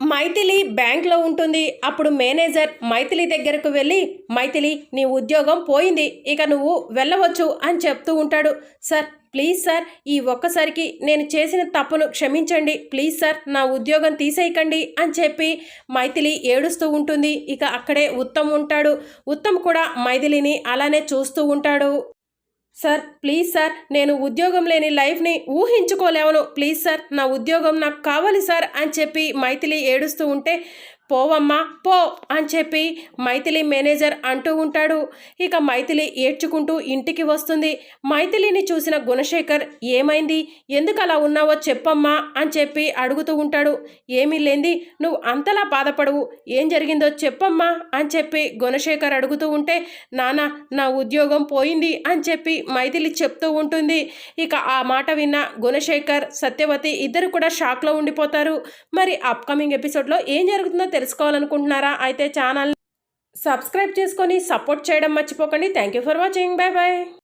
మైథిలి బ్యాంక్లో ఉంటుంది. అప్పుడు మేనేజర్ మైథిలి దగ్గరకు వెళ్ళి మైథిలి నీ ఉద్యోగం పోయింది. ఇక నువ్వు వెళ్ళవచ్చు అని చెప్తూ ఉంటాడు. సార్ ప్లీజ్ సార్ ఈ ఒక్కసారికి నేను చేసిన తప్పును క్షమించండి. ప్లీజ్ సార్ నా ఉద్యోగం తీసేయకండి అని చెప్పి మైథిలి ఏడుస్తూ ఉంటుంది. ఇక అక్కడే ఉత్తమ్ ఉంటాడు. ఉత్తమ్ కూడా మైథిలిని అలానే చూస్తూ ఉంటాడు. సార్ ప్లీజ్ సార్ నేను ఉద్యోగం లేని లైఫ్ని ఊహించుకోలేవను. ప్లీజ్ సార్ నా ఉద్యోగం నాకు కావాలి సార్ అని చెప్పి మైథిలి ఏడుస్తూ ఉంటే పోవమ్మా పో అని చెప్పి మైథిలి మేనేజర్ అంటూ ఉంటాడు. ఇక మైథిలి ఏడ్చుకుంటూ ఇంటికి వస్తుంది. మైథిలిని చూసిన గుణశేఖర్ ఏమైంది? ఎందుకు అలా ఉన్నావో చెప్పమ్మా అని చెప్పి అడుగుతూ ఉంటాడు. ఏమీ లేంది నువ్వు అంతలా బాధపడవు. ఏం జరిగిందో చెప్పమ్మా అని చెప్పి గుణశేఖర్ అడుగుతూ ఉంటే నాన్న నా ఉద్యోగం పోయింది అని చెప్పి మైథిలి చెప్తూ ఉంటుంది. ఇక ఆ మాట విన్న గుణశేఖర్ సత్యవతి ఇద్దరు కూడా షాక్లో ఉండిపోతారు. మరి అప్కమింగ్ ఎపిసోడ్లో ఏం జరుగుతుందో తెలుసుకోవాలనుకుంటున్నారా? అయితే ఛానల్ సబ్స్క్రైబ్ చేసుకొని సపోర్ట్ చేయడం మర్చిపోకండి. Thank you for watching. Bye bye